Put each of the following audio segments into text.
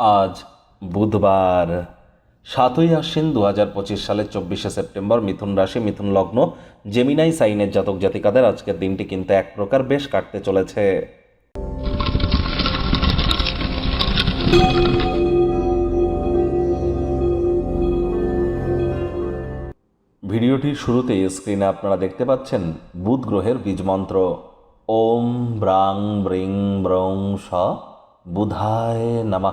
আজ বুধবার সাতই আশ্বিন দু হাজার পঁচিশ সালের চব্বিশে সেপ্টেম্বর মিথুন রাশি, মিথুন লগ্ন জেমিনাই সাইনের জাতক জাতিকাদের আজকের দিনটি কিন্তু এক প্রকার বেশ কাটতে চলেছে। ভিডিওটির শুরুতেই স্ক্রিনে আপনারা দেখতে পাচ্ছেন বুধ গ্রহের বীজমন্ত্র ওম ব্রাং ব্রিং ব্রং স বুধায় নামা।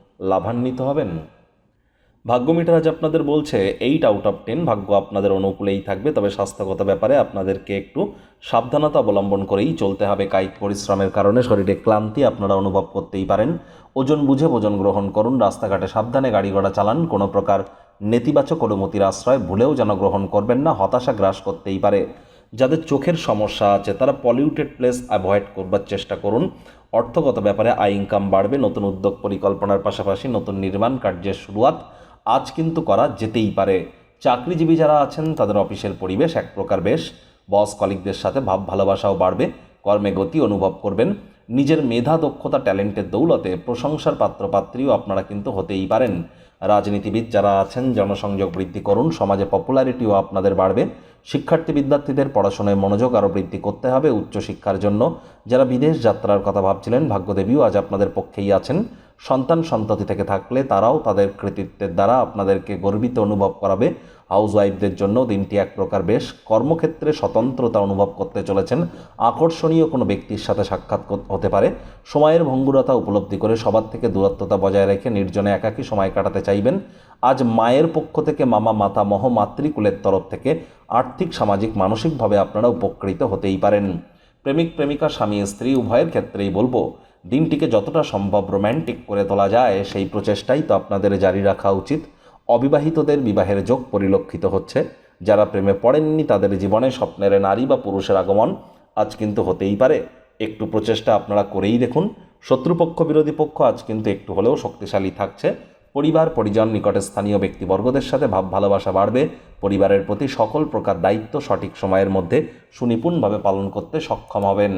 লাভান্বিত হবেন। ভাগ্য মিটার আজ আপনাদের বলছে এইট আউট অফ টেন ভাগ্য আপনাদের অনুকূলেই থাকবে, তবে স্বাস্থ্যগত ব্যাপারে আপনাদেরকে একটু সাবধানতা অবলম্বন করেই চলতে হবে। কায়িক পরিশ্রমের কারণে শরীরে ক্লান্তি আপনারা অনুভব করতেই পারেন। ওজন বুঝে ওজন গ্রহণ করুন, রাস্তাঘাটে সাবধানে গাড়ি ঘোড়া চালান, কোনো প্রকার নেতিবাচক অনুমতির আশ্রয় ভুলেও যেন গ্রহণ করবেন না, হতাশা গ্রাস করতেই পারে। যাদের চোখের সমস্যা আছে, তারা পলিউটেড প্লেস অ্যাভয়েড করবার চেষ্টা করুন। অর্থগত ব্যাপারে আয় ইনকাম বাড়বে, নতুন উদ্যোগ পরিকল্পনার পাশাপাশি নতুন নির্মাণ কার্যের শুরুয়াত আজ কিন্তু করা যেতেই পারে। চাকরিজীবী যারা আছেন, তাদের অফিসের পরিবেশ এক প্রকার বেশ। বস কলিগদের সাথে ভাব ভালোবাসাও বাড়বে, কর্মে গতি অনুভব করবেন। নিজের মেধা, দক্ষতা, ট্যালেন্টের দৌলতে প্রশংসার পাত্রপাত্রীও আপনারা কিন্তু হতেই পারেন। রাজনীতিবিদ যারা আছেন, জনসংযোগ বৃদ্ধি করুন, সমাজে পপুলারিটিও আপনাদের বাড়বে। শিক্ষার্থী বিদ্যার্থীদের পড়াশোনায় মনোযোগ আরও বৃদ্ধি করতে হবে উচ্চশিক্ষার জন্য। যারা বিদেশ যাত্রার কথা ভাবছিলেন, ভাগ্যদেবীও আজ আপনাদের পক্ষেই আছেন। সন্তান সন্ততি থেকে থাকলে তারাও তাদের কৃতিত্বের দ্বারা আপনাদেরকে গর্বিত অনুভব করাবে। হাউস ওয়াইফদের জন্য দিনটি এক প্রকার বেশ কর্মক্ষেত্রে স্বতন্ত্রতা অনুভব করতে চলেছেন। আকর্ষণীয় কোনো ব্যক্তির সাথে সাক্ষাৎ হতে পারে। সময়ের ভঙ্গুরতা উপলব্ধি করে সবার থেকে দূরত্বতা বজায় রেখে নির্জনে একাকী সময় কাটাতে চাইবেন। আজ মায়ের পক্ষ থেকে মামা, মাতা, মহ মাতৃকুলের তরফ থেকে আর্থিক, সামাজিক, মানসিকভাবে আপনারা উপকৃত হতেই পারেন। প্রেমিক, প্রেমিকা, স্বামী, স্ত্রী, উভয়ের ক্ষেত্রেই বলব, দিনটিকে যতটা সম্ভব রোম্যান্টিক করে তোলা যায়, সেই প্রচেষ্টাই তো আপনাদের জারি রাখা উচিত। অবিবাহিতদের বিবাহের যোগ পরিলক্ষিত হচ্ছে। যারা প্রেমে পড়েননি, তাদের জীবনে স্বপ্নের নারী বা পুরুষের আগমন আজ কিন্তু হতেই পারে। একটু প্রচেষ্টা আপনারা করেই দেখুন। শত্রুপক্ষ, বিরোধী পক্ষ আজ কিন্তু একটু হলেও শক্তিশালী থাকছে। পরিবার, পরিজন, নিকটে স্থানীয় ব্যক্তিবর্গদের সাথে ভাব, ভালোবাসা বাড়বে। পরিবারের প্রতি সকল প্রকার দায়িত্ব সঠিক সময়ের মধ্যে সুনিপুণভাবে পালন করতে সক্ষম হবেন।